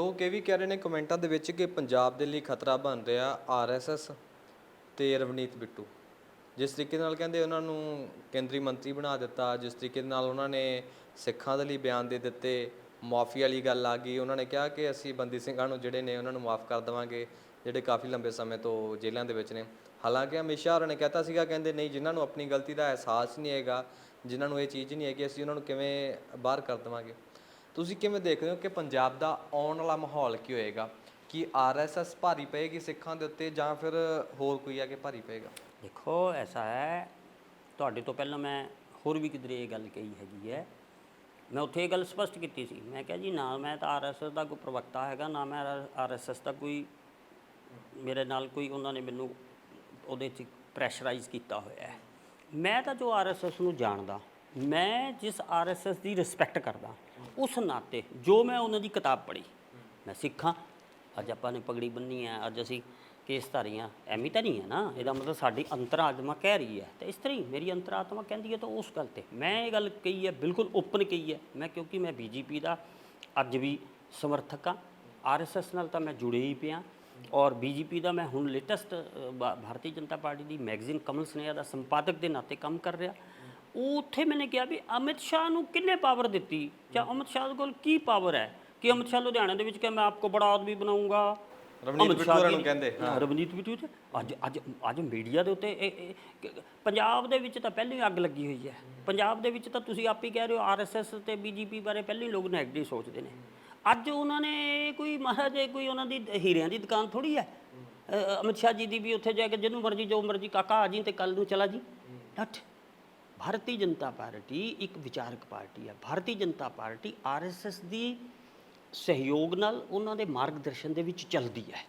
ਲੋਕ ਇਹ ਵੀ ਕਹਿ ਰਹੇ ਨੇ ਕਮੈਂਟਾਂ ਦੇ ਵਿੱਚ ਕਿ ਪੰਜਾਬ ਦੇ ਲਈ ਖਤਰਾ ਬਣ ਰਿਹਾ ਆਰਐਸਐਸ ਤੇ ਰਵਨੀਤ ਬਿੱਟੂ। ਜਿਸ ਤਰੀਕੇ ਨਾਲ ਕਹਿੰਦੇ ਉਹਨਾਂ ਨੂੰ ਕੇਂਦਰੀ ਮੰਤਰੀ ਬਣਾ ਦਿੱਤਾ, ਜਿਸ ਤਰੀਕੇ ਨਾਲ ਉਹਨਾਂ ਨੇ ਸਿੱਖਾਂ ਦੇ ਲਈ ਬਿਆਨ ਦੇ ਦਿੱਤੇ, ਮਾਫੀ ਵਾਲੀ ਗੱਲ ਆ ਗਈ। ਉਹਨਾਂ ਨੇ ਕਿਹਾ ਕਿ ਅਸੀਂ ਬੰਦੀ ਸਿੰਘਾਂ ਨੂੰ ਜਿਹੜੇ ਨੇ ਉਹਨਾਂ ਨੂੰ ਮਾਫ ਕਰ ਦੇਵਾਂਗੇ, ਜਿਹੜੇ ਕਾਫੀ ਲੰਬੇ ਸਮੇਂ ਤੋਂ ਜੇਲ੍ਹਾਂ ਦੇ ਵਿੱਚ ਨੇ। ਹਾਲਾਂਕਿ ਹਮੇਸ਼ਾ ਉਹਨਾਂ ਨੇ ਕਹਿਤਾ ਸੀਗਾ, ਕਹਿੰਦੇ ਨਹੀਂ, ਜਿਨ੍ਹਾਂ ਨੂੰ ਆਪਣੀ ਗਲਤੀ ਦਾ ਅਹਿਸਾਸ ਨਹੀਂ ਹੈਗਾ, ਜਿਨ੍ਹਾਂ ਨੂੰ ਇਹ ਚੀਜ਼ ਨਹੀਂ ਹੈਗੀ, ਅਸੀਂ ਉਹਨਾਂ ਨੂੰ ਕਿਵੇਂ ਬਾਹਰ ਕਰ ਦੇਵਾਂਗੇ? ਤੁਸੀਂ ਕਿਵੇਂ ਦੇਖਦੇ ਹੋ ਕਿ ਪੰਜਾਬ ਦਾ ਆਉਣ ਵਾਲਾ ਮਾਹੌਲ ਕੀ ਹੋਏਗਾ? ਕਿ ਆਰਐਸਐਸ ਭਾਰੀ ਪਏਗੀ ਸਿੱਖਾਂ ਦੇ ਉੱਤੇ ਜਾਂ ਫਿਰ ਹੋਰ ਕੋਈ ਆ ਕੇ ਭਾਰੀ ਪਏਗਾ? ਦੇਖੋ, ਐਸਾ ਹੈ, ਤੁਹਾਡੇ ਤੋਂ ਪਹਿਲਾਂ ਮੈਂ ਹੋਰ ਵੀ ਕਿਧਰੇ ਇਹ ਗੱਲ ਕਹੀ ਹੈਗੀ ਹੈ। ਮੈਂ ਉੱਥੇ ਇਹ ਗੱਲ ਸਪਸ਼ਟ ਕੀਤੀ ਸੀ। ਮੈਂ ਕਿਹਾ ਜੀ, ਨਾ ਮੈਂ ਤਾਂ ਆਰਐਸਐਸ ਦਾ ਕੋਈ ਪ੍ਰਵਕਤਾ ਹੈਗਾ, ਨਾ ਮੈਂ ਆਰਐਸਐਸ ਦਾ ਕੋਈ, ਮੇਰੇ ਨਾਲ ਕੋਈ ਉਹਨਾਂ ਨੇ ਮੈਨੂੰ ਉਹਦੇ 'ਚ ਪ੍ਰੈਸ਼ਰਾਈਜ਼ ਕੀਤਾ ਹੋਇਆ ਹੈ। ਮੈਂ ਤਾਂ ਜੋ ਆਰਐਸਐਸ ਨੂੰ ਜਾਣਦਾ, ਮੈਂ ਜਿਸ ਆਰਐਸਐਸ ਦੀ ਰਿਸਪੈਕਟ ਕਰਦਾ ਉਸ ਨਾਤੇ ਜੋ ਮੈਂ ਉਹਨਾਂ ਦੀ ਕਿਤਾਬ ਪੜ੍ਹੀ, ਮੈਂ ਸਿੱਖਾਂ। ਅੱਜ ਆਪਾਂ ਨੇ ਪਗੜੀ ਬੰਨੀ ਹੈ, ਅੱਜ ਅਸੀਂ ਕੇਸ ਧਾਰੀਆਂ, ਐਵੇਂ ਤਾਂ ਨਹੀਂ ਹੈ ਨਾ, ਇਹਦਾ ਮਤਲਬ ਸਾਡੀ ਅੰਤਰਾਤਮਾ ਕਹਿ ਰਹੀ ਹੈ। ਤੇ ਇਸ ਤਰ੍ਹਾਂ ਹੀ ਮੇਰੀ ਅੰਤਰਾਤਮਾ ਕਹਿੰਦੀ ਹੈ ਤਾਂ ਉਸ ਗੱਲ ਤੇ। ਮੈਂ ਇਹ ਗੱਲ ਕਹੀ ਹੈ, ਬਿਲਕੁਲ ਓਪਨ ਕਹੀ ਹੈ, ਮੈਂ ਕਿਉਂਕਿ ਮੈਂ ਬੀਜੇਪੀ ਦਾ ਅੱਜ ਵੀ ਸਮਰਥਕ ਹਾਂ। ਆਰਐਸਐਸ ਨਾਲ ਤਾਂ ਮੈਂ ਜੁੜੇ ਹੀ ਪਿਆ। ਔਰ ਬੀਜੇਪੀ ਦਾ ਮੈਂ ਹੁਣ ਲੇਟੈਸਟ ਭਾਰਤੀ ਜਨਤਾ ਪਾਰਟੀ ਦੀ ਮੈਗਜ਼ੀਨ ਕਮਲ ਸਨੇਹਾ ਦਾ ਸੰਪਾਦਕ ਦੇ ਨਾਤੇ ਕੰਮ ਕਰ ਰਿਹਾ। ਉਹ ਉੱਥੇ ਮੈंने ਕਿਹਾ ਵੀ ਅਮਿਤ ਸ਼ਾਹ ਨੂੰ ਕਿੰਨੇ ਪਾਵਰ ਦਿੱਤੀ? ਜਾਂ ਅਮਿਤ ਸ਼ਾਹ ਦੇ ਕੋਲ ਕੀ ਪਾਵਰ ਹੈ? ਕਿ ਅਮਿਤ ਸ਼ਾਹ ਲੁਧਿਆਣੇ ਦੇ ਵਿੱਚ ਕਿ ਮੈਂ ਆਪਕੋ ਬੜਾ ਆਦਮੀ ਬਣਾਉਂਗਾ? ਰਵਨੀਤ ਅਮਿਤ ਬਿੱਟੂ ਸ਼ਾਹ ਹੋਰਾਂ ਦੀ- ਨੂੰ ਕਹਿੰਦੇ, ਹਾਂ, ਰਵਨੀਤ ਬਿੱਟੂ ਤੇ ਅੱਜ ਅੱਜ ਅੱਜ ਮੀਡੀਆ ਦੇ ਉੱਤੇ ਪੰਜਾਬ ਦੇ ਵਿੱਚ ਤਾਂ ਪਹਿਲਾਂ ਹੀ ਅੱਗ ਲੱਗੀ ਹੋਈ ਹੈ। ਪੰਜਾਬ ਦੇ ਵਿੱਚ ਤਾਂ ਤੁਸੀਂ ਆਪ ਹੀ ਕਹਿ ਰਹੇ ਹੋ ਆਰਐਸਐਸ ਤੇ ਬੀਜੇਪੀ ਬਾਰੇ ਪਹਿਲਾਂ ਹੀ ਲੋਕ ਨੈਗੇਟਿਵ ਸੋਚਦੇ ਨੇ। ਅੱਜ ਉਹਨਾਂ ਨੇ ਕੋਈ ਮਹਾਰਾਜ ਕੋਈ ਉਹਨਾਂ ਦੀ ਹੀਰਿਆਂ ਦੀ ਦੁਕਾਨ ਥੋੜੀ ਹੈ। ਅਮਿਤ ਸ਼ਾਹ ਜੀ ਦੀ ਵੀ ਉੱਥੇ ਜਾ ਕੇ ਜਿਹਨੂੰ ਮਰਜ਼ੀ ਜੋ ਮਰਜ਼ੀ ਕਾਕਾ ਆ ਜੀ ਤੇ ਕੱਲ ਨੂੰ ਚਲਾ ਜੀ। ਨੱਠ ਭਾਰਤੀ ਜਨਤਾ ਪਾਰਟੀ ਇੱਕ ਵਿਚਾਰਕ ਪਾਰਟੀ ਹੈ। ਭਾਰਤੀ ਜਨਤਾ ਪਾਰਟੀ ਆਰਐਸਐਸ ਦੀ ਸਹਿਯੋਗ ਨਾਲ ਉਹਨਾਂ ਦੇ ਮਾਰਗਦਰਸ਼ਨ ਦੇ ਵਿੱਚ ਚੱਲਦੀ ਹੈ।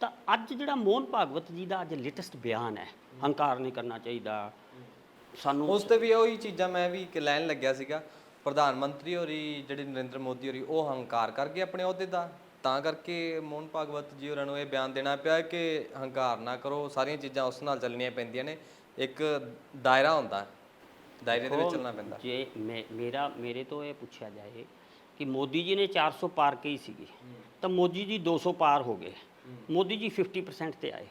ਤਾਂ ਅੱਜ ਜਿਹੜਾ ਮੋਹਨ ਭਾਗਵਤ ਜੀ ਦਾ ਅੱਜ ਲੇਟੈਸਟ ਬਿਆਨ ਹੈ, ਹੰਕਾਰ ਨਹੀਂ ਕਰਨਾ ਚਾਹੀਦਾ, ਸਾਨੂੰ ਉਸ ਤੇ ਵੀ ਉਹੀ ਚੀਜ਼ਾਂ ਮੈਂ ਵੀ ਇੱਕ ਲੈਣ ਲੱਗਿਆ ਸੀਗਾ। ਪ੍ਰਧਾਨ ਮੰਤਰੀ ਹੋਰੀ, ਜਿਹੜੇ ਨਰਿੰਦਰ ਮੋਦੀ ਹੋਰੀ, ਉਹ ਹੰਕਾਰ ਕਰ ਗਏ ਆਪਣੇ ਅਹੁਦੇ ਦਾ। ਤਾਂ ਕਰਕੇ ਮੋਹਨ ਭਾਗਵਤ ਜੀ ਹੋਰਾਂ ਨੂੰ ਇਹ ਬਿਆਨ ਦੇਣਾ ਪਿਆ ਕਿ ਹੰਕਾਰ ਨਾ ਕਰੋ, ਸਾਰੀਆਂ ਚੀਜ਼ਾਂ ਉਸ ਨਾਲ ਚੱਲਣੀਆਂ ਪੈਂਦੀਆਂ ਨੇ। ਇੱਕ ਦਾਇਰਾ ਹੁੰਦਾ। ਦਾਇਰੇ ਦੇ ਵਿੱਚ ਚੱਲਣਾ ਪੈਂਦਾ। ਜੇ ਮੇ- ਮੇਰਾ ਮੇਰੇ ਤੋਂ ਇਹ ਪੁੱਛਿਆ ਜਾਏ ਕਿ ਮੋਦੀ ਜੀ ਨੇ 400 ਪਾਰ ਕਹੀ ਸੀਗੀ ਤਾਂ ਮੋਦੀ ਜੀ 200 ਪਾਰ ਹੋ ਗਏ। ਮੋਦੀ ਜੀ 50% ਤੇ ਆਏ।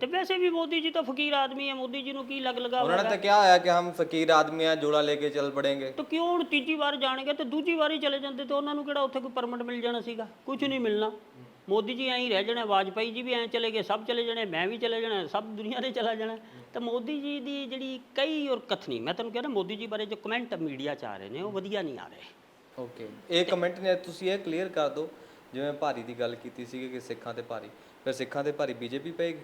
ਤੇ ਵੈਸੇ ਵੀ ਮੋਦੀ ਜੀ ਤਾਂ ਫਕੀਰ ਆਦਮੀ ਹੈ ਮੋਦੀ ਜੀ ਨੂੰ ਕੀ ਲੱਗ ਲਗਾ ਉਹਨਾਂ ਨੇ ਤਾਂ ਕਿਹਾ ਹੋਇਆ ਕਿ ਹਮ ਫਕੀਰ ਆਦਮੀ ਆ ਜੋੜਾ ਲੈ ਕੇ ਚੱਲ ਪੜेंगे ਤਾਂ ਕਿਉਂ ਹੁਣ ਤੀਜੀ ਵਾਰ ਜਾਣਗੇ ਤੇ ਦੂਜੀ ਵਾਰੀ ਚਲੇ ਜਾਂਦੇ ਤੇ ਉਹਨਾਂ ਨੂੰ ਕਿਹੜਾ ਉੱਥੇ ਕੋਈ ਪਰਮਿਟ ਮਿਲ ਜਾਣਾ ਸੀਗਾ? ਕੁਝ ਨਹੀਂ ਮਿਲਣਾ। ਮੋਦੀ ਜੀ ਐਂ ਹੀ ਰਹਿ ਜਾਣਾ ਵਾਜਪਾਈ ਜੀ ਵੀ ਐਂ ਚਲੇ ਗਏ ਸਭ ਚਲੇ ਜਾਣੇ ਮੈਂ ਵੀ ਚਲੇ ਜਾਣਾ ਸਭ ਦੁਨੀਆ ਦੇ ਚਲਾ ਜਾਣਾ। ਤਾਂ ਮੋਦੀ ਜੀ ਦੀ ਜਿਹੜੀ ਕਈ ਔਰ ਕਥਨੀ ਮੈਂ ਤੁਹਾਨੂੰ ਕਹਿੰਦਾ ਮੋਦੀ ਜੀ ਬਾਰੇ ਜੋ ਕਮੈਂਟ ਮੀਡੀਆ 'ਚ ਆ ਰਹੇ ਨੇ ਉਹ ਵਧੀਆ ਨਹੀਂ ਆ ਰਹੇ। ਓਕੇ ਇਹ ਕਮੈਂਟ ਨੇ ਤੁਸੀਂ ਇਹ ਕਲੀਅਰ ਕਰ ਦਿਓ ਜਿਵੇਂ ਭਾਰੀ ਦੀ ਗੱਲ ਕੀਤੀ ਸੀ ਕਿ ਸਿੱਖਾਂ ਤੇ ਭਾਰੀ ਫਿਰ ਸਿੱਖਾਂ ਤੇ ਭਾਰੀ ਬੀਜੇਪੀ ਪਏਗੀ?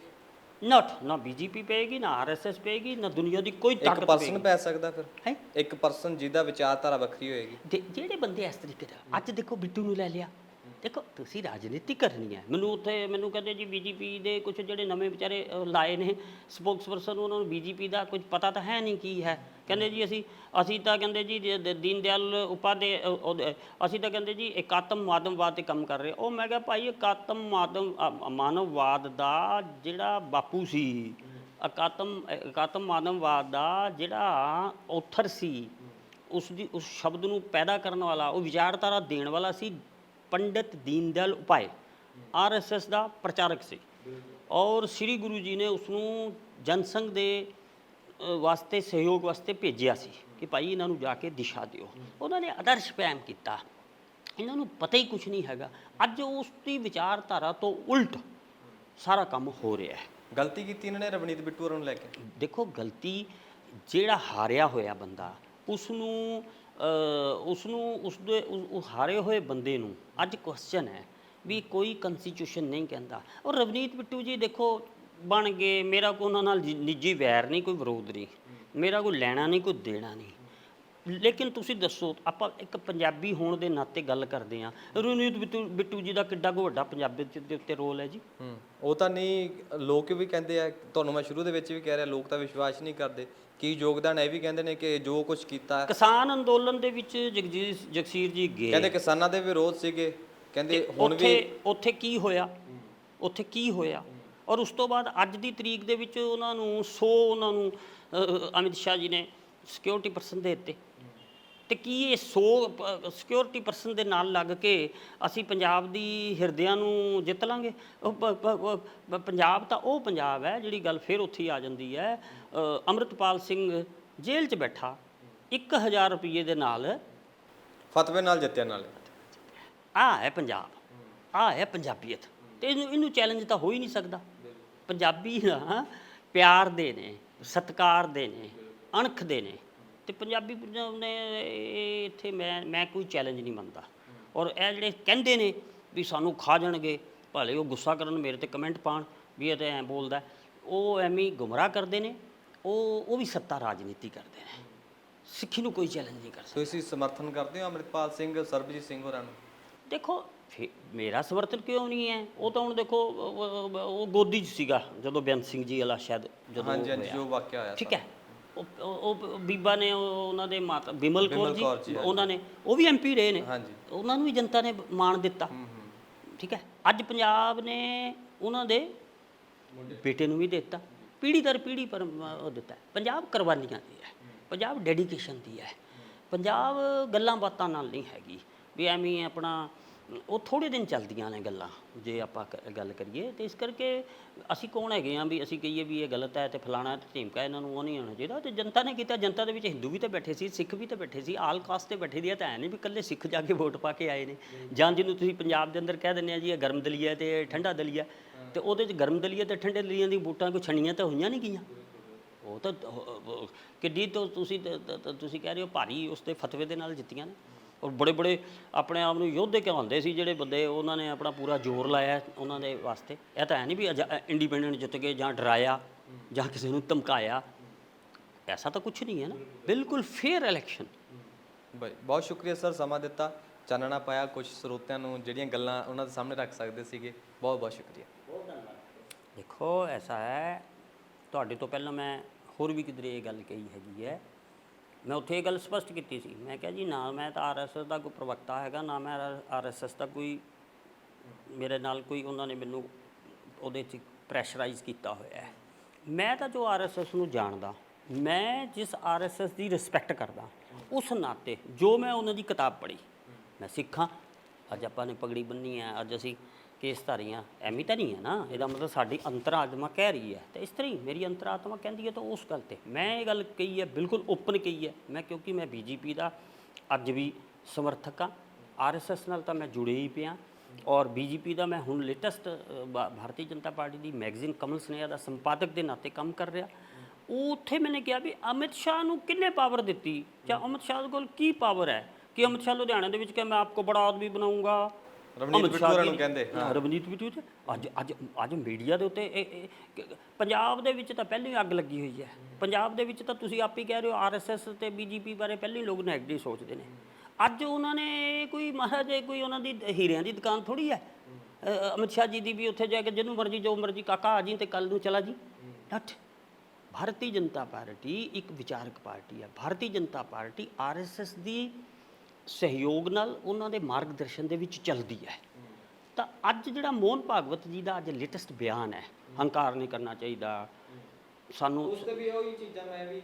ਨਾਟ ਨਾ ਬੀਜੇਪੀ ਪਏਗੀ ਨਾ ਆਰਐਸਐਸ ਪਏਗੀ ਨਾ ਦੁਨੀਆ ਦੀ ਕੋਈ ਇੱਕ ਤਾਕਤ ਪਰਸਨ ਪੈ ਸਕਦਾ ਫਿਰ? ਹੈ? ਇੱਕ ਪਰਸਨ ਜਿਹਦਾ ਵਿਚਾਰਧਾਰਾ ਵੱਖਰੀ ਹੋਏਗੀ। ਜਿਹੜੇ ਬੰਦੇ ਇਸ ਤਰੀਕੇ ਦਾ ਅੱਜ ਦੇਖੋ ਬਿੱਟੂ ਨੂੰ ਲੈ ਲਿਆ। ਦੇਖੋ ਤੁਸੀਂ ਰਾਜਨੀਤੀ ਕਰਨੀ ਹੈ। ਮੈਨੂੰ ਉੱਥੇ ਮੈਨੂੰ ਕਹਿੰਦੇ ਜੀ ਬੀਜੇਪੀ ਦੇ ਕੁਝ ਜਿਹੜੇ ਨਵੇਂ ਵਿਚਾਰੇ ਅ, ਲਾਏ ਨੇ ਸਪੋਕਸਪਰਸਨ ਉਹਨਾਂ ਨੂੰ ਬੀਜੇਪੀ ਦਾ ਕੁਝ ਪਤਾ ਤਾਂ ਹੈ ਨਹੀਂ ਕੀ ਹੈ। ਕਹਿੰਦੇ ਜੀ ਅਸੀਂ ਅਸੀਂ ਤਾਂ ਕਹਿੰਦੇ ਜੀ ਦ- ਦ- ਦੀਨ ਦਿਆਲ ਉਪਾਧਿਆਏ ਅ, ਉਹਦੇ- ਅਸੀਂ ਤਾਂ ਕਹਿੰਦੇ ਜੀ ਇਕਾਤਮ ਮਾਨਵਵਾਦ ਤੇ ਕੰਮ ਕਰ ਰਹੇ। ਉਹ ਮੈਂ ਕਿਹਾ ਭਾਈ ਇਕਾਤਮ ਮਾਨਵ ਅ, ਮਾਨਵਵਾਦ ਦਾ ਜਿਹੜਾ ਬਾਪੂ ਸੀ ਇਕਾਤਮ ਇਕਾਤਮ ਮਾਨਵਵਾਦ ਦਾ ਜਿਹੜਾ ਔਥਰ ਸੀ ਉਸ ਦੀ ਉਸ ਸ਼ਬਦ ਨੂੰ ਪੈਦਾ ਕਰਨ ਵਾਲਾ ਉਹ ਵਿਚਾਰਧਾਰਾ ਦੇਣ ਵਾਲਾ ਸੀ ਪੰਡਿਤ ਦੀਨਦਇਆਲ ਉਪਾਏ ਆਰਐਸਐਸ ਦਾ ਪ੍ਰਚਾਰਕ ਸੀ ਔਰ ਸ੍ਰੀ ਗੁਰੂ ਜੀ ਨੇ ਉਸ ਨੂੰ ਜਨਸੰਘ ਦੇ ਵਾਸਤੇ ਸਹਿਯੋਗ ਵਾਸਤੇ ਭੇਜਿਆ ਸੀ ਕਿ ਭਾਈ ਇਹਨਾਂ ਨੂੰ ਜਾ ਕੇ ਦਿਸ਼ਾ ਦਿਓ ਉਹਨਾਂ ਨੇ ਆਦਰਸ਼ ਕਾਇਮ ਕੀਤਾ ਇਹਨਾਂ ਨੂੰ ਪਤਾ ਹੀ ਕੁਝ ਨਹੀਂ ਹੈਗਾ ਅੱਜ ਉਸ ਦੀ ਵਿਚਾਰਧਾਰਾ ਤੋਂ ਉਲਟ ਸਾਰਾ ਕੰਮ ਹੋ ਰਿਹਾ ਹੈ ਗਲਤੀ ਕੀਤੀ ਇਹਨਾਂ ਨੇ ਰਵਨੀਤ ਬਿੱਟੂ ਹੋਰਾਂ ਨੂੰ ਲੈ ਕੇ ਦੇਖੋ ਗਲਤੀ ਜਿਹੜਾ ਹਾਰਿਆ ਹੋਇਆ ਬੰਦਾ ਉਸ ਨੂੰ ਉਸ ਨੂੰ ਉਸ ਦੇ ਉਹ ਹਾਰੇ ਹੋਏ ਬੰਦੇ ਨੂੰ ਅੱਜ ਕੁਐਸਚਨ ਹੈ ਵੀ ਕੋਈ ਕਨਸਟੀਟਿਊਸ਼ਨ ਨਹੀਂ ਕਹਿੰਦਾ। ਔਰ ਰਵਨੀਤ ਬਿੱਟੂ ਜੀ ਦੇਖੋ, ਬਣ ਗਏ, ਮੇਰਾ ਕੋਈ ਉਹਨਾਂ ਨਾਲ ਨਿੱਜੀ ਵੈਰ ਨਹੀਂ, ਕੋਈ ਵਿਰੋਧ ਨਹੀਂ। ਮੇਰਾ ਕੋਈ ਲੈਣਾ ਨਹੀਂ, ਕੋਈ ਦੇਣਾ ਨਹੀਂ। ਲੇਕਿਨ ਤੁਸੀਂ ਦੱਸੋ ਆਪਾਂ ਇੱਕ ਪੰਜਾਬੀ ਹੋਣ ਦੇ ਨਾਤੇ ਗੱਲ ਕਰਦੇ ਆ ਰਵਨੀਤ ਬਿੱਟੂ ਬਿੱਟੂ ਜੀ ਦਾ ਕਿੱਡਾ ਕੁ ਵੱਡਾ ਪੰਜਾਬੀ ਦੇ ਉੱਤੇ ਰੋਲ ਹੈ ਜੀ। ਹੂੰ ਉਹ ਤਾਂ ਨਹੀਂ ਲੋਕ ਵੀ ਕਹਿੰਦੇ ਆ ਤੁਹਾਨੂੰ ਮੈਂ ਸ਼ੁਰੂ ਦੇ ਵਿੱਚ ਵੀ ਕਹਿ ਰਿਹਾ ਲੋਕ ਤਾਂ ਵਿਸ਼ਵਾਸ ਨਹੀਂ ਕਰਦੇ। ਕੀ ਯੋਗਦਾਨ ਇਹ ਵੀ ਕਹਿੰਦੇ ਨੇ ਕਿ ਜੋ ਕੁਝ ਕੀਤਾ। ਕਿਸਾਨ ਅੰਦੋਲਨ ਦੇ ਵਿੱਚ ਜਗਜੀਤ ਜਗਸੀਰ ਜੀ ਗਏ। ਕਹਿੰਦੇ ਕਿਸਾਨਾਂ ਦੇ ਵਿਰੋਧ ਸੀਗੇ। ਕਹਿੰਦੇ ਹੁਣ ਵੀ ਉੱਥੇ ਉੱਥੇ ਕੀ ਹੋਇਆ? ਉੱਥੇ ਕੀ ਹੋਇਆ? ਔਰ ਉਸ ਤੋਂ ਬਾਅਦ ਅੱਜ ਦੀ ਤਰੀਕ ਦੇ ਵਿੱਚ ਉਹਨਾਂ ਨੂੰ 100 ਉਹਨਾਂ ਨੂੰ ਅਮਿਤ ਸ਼ਾਹ ਜੀ ਨੇ ਸਿਕਿਉਰਿਟੀ ਪਰਸਨ ਦੇ ਦਿੱਤੇ। ਤੇ ਕੀ ਇਹ 100 ਸਿਕਿਉਰਿਟੀ ਪਰਸਨ ਦੇ ਨਾਲ ਲੱਗ ਕੇ ਅਸੀਂ ਪੰਜਾਬ ਦੀ ਹਿਰਦਿਆਂ ਨੂੰ ਜਿੱਤ ਲਾਂਗੇ? ਪੰਜਾਬ ਤਾਂ ਉਹ ਪੰਜਾਬ ਹੈ ਜਿਹੜੀ ਗੱਲ ਫਿਰ ਉੱਥੇ ਆ ਜਾਂਦੀ ਹੈ। ਅੰਮ੍ਰਿਤਪਾਲ ਸਿੰਘ ਜੇਲ੍ਹ 'ਚ ਬੈਠਾ 1000 ਰੁਪਏ ਦੇ ਨਾਲ। ਫਤਵੇ ਨਾਲ ਜਿੱਤਿਆ ਨਾਲੇ। ਆ ਹੈ ਪੰਜਾਬ ਆ ਹੈ ਪੰਜਾਬੀਅਤ। ਤੇ ਇਹਨੂੰ ਇਹਨੂੰ ਚੈਲੰਜ ਤਾਂ ਹੋ ਹੀ ਨਹੀਂ ਸਕਦਾ। ਪੰਜਾਬੀ ਨਾ ਪਿਆਰ ਦੇ ਨੇ ਸਤਿਕਾਰ ਦੇ ਨੇ ਅਣਖ ਦੇ ਨੇ। ਤੇ ਪੰਜਾਬੀ ਪੰਜਾਬ ਨੇ ਇਹ ਇੱਥੇ ਮੈਂ ਮੈਂ ਕੋਈ ਚੈਲੰਜ ਨਹੀਂ ਮੰਨਦਾ ਔਰ ਇਹ ਜਿਹੜੇ ਕਹਿੰਦੇ ਨੇ ਵੀ ਸਾਨੂੰ ਖਾ ਜਾਣਗੇ ਭਲੇ ਉਹ ਗੁੱਸਾ ਕਰਨ ਮੇਰੇ ਤੇ ਕਮੈਂਟ ਪਾਣ ਵੀ ਇਹ ਤਾਂ ਐਂ ਬੋਲਦਾ। ਉਹ ਐਵੇਂ ਗੁੰਮਰਾਹ ਕਰਦੇ ਨੇ ਉਹ ਉਹ ਵੀ ਸੱਤਾ ਰਾਜਨੀਤੀ ਕਰਦੇ ਨੇ ਸਿੱਖੀ ਨੂੰ ਕੋਈ ਚੈਲੰਜ ਨਹੀਂ ਕਰ ਸਕਦਾ ਤੁਸੀਂ ਸਮਰਥਨ ਕਰਦੇ ਹੋ ਅੰਮ੍ਰਿਤਪਾਲ ਸਿੰਘ ਸਰਬਜੀਤ ਸਿੰਘ ਹੋਰਾਂ ਨੂੰ ਦੇਖੋ ਮੇਰਾ ਸਮਰਥਨ ਕਿਉਂ ਨਹੀਂ ਹੈ ਉਹ ਤਾਂ ਹੁਣ ਦੇਖੋ ਉਹ- ਗੋਦੀ 'ਚ ਸੀਗਾ ਜਦੋਂ ਬੇਅੰਤ ਸਿੰਘ ਜੀ ਵਾਲਾ ਸ਼ਾਇਦ ਜਦੋਂ ਹਾਂਜੀ। ਜੋ ਵਾਕਿਆ ਹੋਇਆ ਠੀਕ ਹੈ ਉਹ ਬੀਬਾ ਨੇ ਉਹ- ਉਹਨਾਂ ਦੇ ਮਾਤਾ ਬਿਮਲ ਕੌਰ ਬਿਮਲ ਕੌਰ ਜੀ, ਹਾਂਜੀ। ਉਹਨਾਂ ਨੇ ਉਹ ਵੀ ਐਮਪੀ ਰਹੇ ਨੇ। ਹਾਂਜੀ। ਉਹਨਾਂ ਨੂੰ ਵੀ ਜਨਤਾ ਨੇ ਮਾਣ ਦਿੱਤਾ। ਹੂੰ ਹੂੰ। ਠੀਕ ਹੈ? ਅੱਜ ਪੰਜਾਬ ਨੇ ਉਹਨਾਂ ਦੇ ਬੇਟੇ ਨੂੰ ਵੀ ਦਿੱਤਾ। ਪੀੜ੍ਹੀ ਦਰ ਪੀੜ੍ਹੀ ਪਰ ਉਹ ਦਿੱਤਾ। ਪੰਜਾਬ ਕੁਰਬਾਨੀਆਂ ਦੀ ਹੈ। ਪੰਜਾਬ ਡੈਡੀਕੇਸ਼ਨ ਦੀ ਹੈ। ਪੰਜਾਬ ਗੱਲਾਂ ਬਾਤਾਂ ਨਾਲ ਨਹੀਂ ਹੈਗੀ। ਵੀ ਐਵੇਂ ਹੀ ਆਪਣਾ ਉਹ ਥੋੜੇ ਦਿਨ ਚੱਲਦੀਆਂ ਨੇ ਗੱਲਾਂ, ਜੇ ਆਪਾਂ ਕ- ਗੱਲ ਕਰੀਏ, ਤੇ ਇਸ ਕਰਕੇ ਅਸੀਂ ਕੌਣ ਹੈਗੇ ਆ ਵੀ ਅਸੀਂ ਕਹੀਏ ਵੀ ਇਹ ਗਲਤ ਹੈ ਤੇ ਫਲਾਣਾ ਤੇ ਢੀਮਕਾ ਇਹਨਾਂ ਨੂੰ ਉਹ ਨਹੀਂ ਹੋਣਾ ਚਾਹੀਦਾ। ਤੇ ਜਨਤਾ ਨੇ ਕੀਤਾ, ਜਨਤਾ ਦੇ ਵਿੱਚ ਹਿੰਦੂ ਵੀ ਤਾਂ ਬੈਠੇ ਸੀ, ਸਿੱਖ ਵੀ ਤਾਂ ਬੈਠੇ ਸੀ, ਆਲ ਕਾਸਟ ਤੇ ਬੈਠੇ ਦੀ ਆ ਤਾਂ ਹੈ ਨਹੀਂ ਵੀ ਇਕੱਲੇ ਸਿੱਖ ਜਾ ਕੇ ਵੋਟ ਪਾ ਕੇ ਆਏ ਨੇ। ਜਾਂ ਜਿਹਨੂੰ ਤੁਸੀਂ ਪੰਜਾਬ ਦੇ ਅੰਦਰ ਕਹਿ ਦਿੰਦੇ ਆ ਜੀ, ਇਹ ਗਰਮ ਦਲੀਆ ਤੇ ਇਹ ਠੰਡਾ ਦਲੀਆ ਤੇ ਉਹਦੇ 'ਚ ਗਰਮ ਦਲੀਆ ਤੇ ਠੰਡੇ ਦਲੀਆ ਦੀ ਵੋਟਾਂ ਕੋਈ ਛਣੀਆਂ ਤਾਂ ਹੋਈਆਂ ਨਹੀਂ ਗਈਆਂ? ਉਹ ਤਾਂ ਕਿੱਡੀ ਤੋਂ ਤੁਸੀਂ ਤੁਸੀਂ ਕਹਿ ਰਹੇ ਹੋ ਭਾਰੀ ਉਸ ਤੇ ਫਤਵੇ ਦੇ ਨਾਲ ਜਿੱਤੀਆਂ ਨੇ। ਔਰ ਬੜੇ ਬੜੇ ਆਪਣੇ ਆਪ ਨੂੰ ਯੋਧੇ ਕਹਾਉਂਦੇ ਸੀ ਜਿਹੜੇ ਬੰਦੇ ਉਹਨਾਂ ਨੇ ਆਪਣਾ ਪੂਰਾ ਜ਼ੋਰ ਲਾਇਆ ਉਹਨਾਂ ਦੇ ਵਾਸਤੇ। ਇਹ ਤਾਂ ਹੈ ਨਹੀਂ ਵੀ ਇੰਡੀਪੈਂਡੈਂਟ ਜਿੱਤ ਗਏ ਜਾਂ ਡਰਾਇਆ ਜਾਂ ਕਿਸੇ ਨੂੰ ਧਮਕਾਇਆ। ਐਸਾ ਤਾਂ ਕੁਝ ਨਹੀਂ ਹੈ ਨਾ। ਬਿਲਕੁਲ ਫੇਅਰ ਇਲੈਕਸ਼ਨ ਬਾਈ ਬਹੁਤ ਸ਼ੁਕਰੀਆ ਸਰ ਸਮਾਂ ਦਿੱਤਾ। ਚਾਨਣਾ ਪਾਇਆ ਕੁਝ ਸਰੋਤਿਆਂ ਨੂੰ ਜਿਹੜੀਆਂ ਗੱਲਾਂ ਉਹਨਾਂ ਦੇ ਸਾਹਮਣੇ ਰੱਖ ਸਕਦੇ ਸੀਗੇ। ਬਹੁਤ ਬਹੁਤ ਸ਼ੁਕਰੀਆ। ਦੇਖੋ ਐਸਾ ਹੈ। ਤੁਹਾਡੇ ਤੋਂ ਪਹਿਲਾਂ ਮੈਂ ਹੋਰ ਵੀ ਕਿਧਰੇ ਇਹ ਗੱਲ ਕਹੀ ਹੈਗੀ ਹੈ। ਮੈਂ ਉੱਥੇ ਇਹ ਗੱਲ ਸਪਸ਼ਟ ਕੀਤੀ ਸੀ। ਮੈਂ ਕਿਹਾ ਜੀ ਨਾ ਮੈਂ ਤਾਂ ਆਰਐਸਐਸ ਦਾ ਕੋਈ ਪ੍ਰਵਕਤਾ ਹੈਗਾ, ਨਾ ਮੈਂ ਆਰਐਸਐਸ ਦਾ ਕੋਈ ਮੇਰੇ ਨਾਲ ਕੋਈ ਉਹਨਾਂ ਨੇ ਮੈਨੂੰ ਉਹਦੇ 'ਚ ਪ੍ਰੈਸ਼ਰਾਈਜ਼ ਕੀਤਾ ਹੋਇਆ ਹੈ। ਮੈਂ ਤਾਂ ਜੋ ਆਰਐਸਐਸ ਨੂੰ ਜਾਣਦਾ, ਮੈਂ ਜਿਸ ਆਰਐਸਐਸ ਦੀ ਰਿਸਪੈਕਟ ਕਰਦਾ, ਉਸ ਨਾਤੇ ਜੋ ਮੈਂ ਉਹਨਾਂ ਦੀ ਕਿਤਾਬ ਪੜ੍ਹੀ, ਮੈਂ ਸਿੱਖਾਂ, ਅੱਜ ਆਪਾਂ ਨੇ ਪਗੜੀ ਬੰਨੀ ਹੈ, ਅੱਜ ਅਸੀਂ ਕੇਸ ਧਾਰੀਆਂ ਐਵੇਂ ਤਾਂ ਨਹੀਂ ਹੈ ਨਾ, ਇਹਦਾ ਮਤਲਬ ਸਾਡੀ ਅੰਤਰਾਤਮਾ ਕਹਿ ਰਹੀ ਹੈ। ਤੇ ਇਸ ਤਰ੍ਹਾਂ ਹੀ ਮੇਰੀ ਅੰਤਰਾਤਮਾ ਕਹਿੰਦੀ ਹੈ ਤਾਂ ਉਸ ਗੱਲ ਤੇ। ਮੈਂ ਇਹ ਗੱਲ ਕਹੀ ਹੈ, ਬਿਲਕੁਲ ਓਪਨ ਕਹੀ ਹੈ। ਮੈਂ ਕਿਉਂਕਿ ਮੈਂ ਬੀਜੇਪੀ ਦਾ ਅੱਜ ਵੀ ਸਮਰਥਕ ਹਾਂ। ਆਰਐਸਐਸ ਨਾਲ ਤਾਂ ਮੈਂ ਜੁੜੇ ਹੀ ਪਿਆ। ਔਰ ਬੀਜੇਪੀ ਦਾ ਮੈਂ ਹੁਣ ਲੇਟੈਸਟ ਭਾਰਤੀ ਜਨਤਾ ਪਾਰਟੀ ਦੀ ਮੈਗਜ਼ੀਨ ਕਮਲ ਸਨੇਹਾ ਦਾ ਸੰਪਾਦਕ ਦੇ ਨਾਤੇ ਕੰਮ ਕਰ ਰਿਹਾ। ਉਹ ਉੱਥੇ ਮੈਨੇ ਕਿਹਾ ਵੀ ਅਮਿਤ ਸ਼ਾਹ ਨੂੰ ਕਿੰਨੇ ਪਾਵਰ ਦਿੱਤੀ? ਜਾਂ ਅਮਿਤ ਸ਼ਾਹ ਕੋਲ ਕੀ ਪਾਵਰ ਹੈ? ਕਿ ਅਮਿਤ ਸ਼ਾਹ ਲੁਧਿਆਣੇ ਦੇ ਵਿੱਚ ਕਿ ਮੈਂ ਆਪਕੋ ਬੜਾ ਆਦਮੀ ਬਣਾਉਂਗਾ। ਰਵਨੀਤ ਅਮਿਤ ਬਿੱਟੂ ਹੋਰਾਂ ਨੂੰ ਕਹਿੰਦੇ, ਹਾਂ, ਰਵਨੀਤ ਬਿੱਟੂ ਤੇ ਅੱਜ ਅੱਜ ਅੱਜ ਮੀਡੀਆ ਦੇ ਉੱਤੇ ਇਹ- ਇਹ ਕਿ- ਪੰਜਾਬ ਦੇ ਵਿੱਚ ਤਾਂ ਪਹਿਲਾਂ ਹੀ ਅੱਗ ਲੱਗੀ ਹੋਈ ਹੈ। ਪੰਜਾਬ ਦੇ ਵਿੱਚ ਤਾਂ ਤੁਸੀਂ ਆਪ ਹੀ ਕਹਿ ਰਹੇ ਹੋ ਆਰਐਸਐਸ ਤੇ ਬੀਜੇਪੀ ਬਾਰੇ ਪਹਿਲਾਂ ਹੀ ਲੋਕ ਨੈਗੇਟਿਵ ਸੋਚਦੇ ਨੇ। ਅੱਜ ਉਹਨਾਂ ਨੇ ਕੋਈ ਮਹਾਰਾਜ ਇਹ ਕੋਈ ਉਹਨਾਂ ਦੀ ਹੀਰਿਆਂ ਦੀ ਦੁਕਾਨ ਥੋੜੀ ਹੈ। ਅ, ਅਮਿਤ ਸ਼ਾਹ ਜੀ ਦੀ ਵੀ ਉੱਥੇ ਜਾ ਕੇ ਜਿਹਨੂੰ ਮਰਜ਼ੀ ਜੋ ਮਰਜ਼ੀ ਕਾਕਾ ਆ ਜੀ ਤੇ ਕੱਲ ਨੂੰ ਚਲਾ ਜੀ। ਨੱਠ ਭਾਰਤੀ ਜਨਤਾ ਪਾਰਟੀ ਇੱਕ ਵਿਚਾਰਕ ਪਾਰਟੀ ਹੈ। ਭਾਰਤੀ ਜਨਤਾ ਪਾਰਟੀ ਆਰਐਸਐਸ ਦੀ ਸਹਿਯੋਗ ਨਾਲ ਉਹਨਾਂ ਦੇ ਮਾਰਗਦਰਸ਼ਨ ਦੇ ਵਿੱਚ ਚੱਲਦੀ ਹੈ। ਤਾਂ ਅੱਜ ਜਿਹੜਾ ਮੋਹਨ ਭਾਗਵਤ ਜੀ ਦਾ ਅੱਜ ਲੇਟੈਸਟ ਬਿਆਨ ਹੈ, ਹੰਕਾਰ ਨਹੀਂ ਕਰਨਾ ਚਾਹੀਦਾ। ਸਾਨੂੰ ਤੇ ਵੀ ਉਹੀ ਚੀਜ਼ਾਂ ਮੈਂ ਵੀ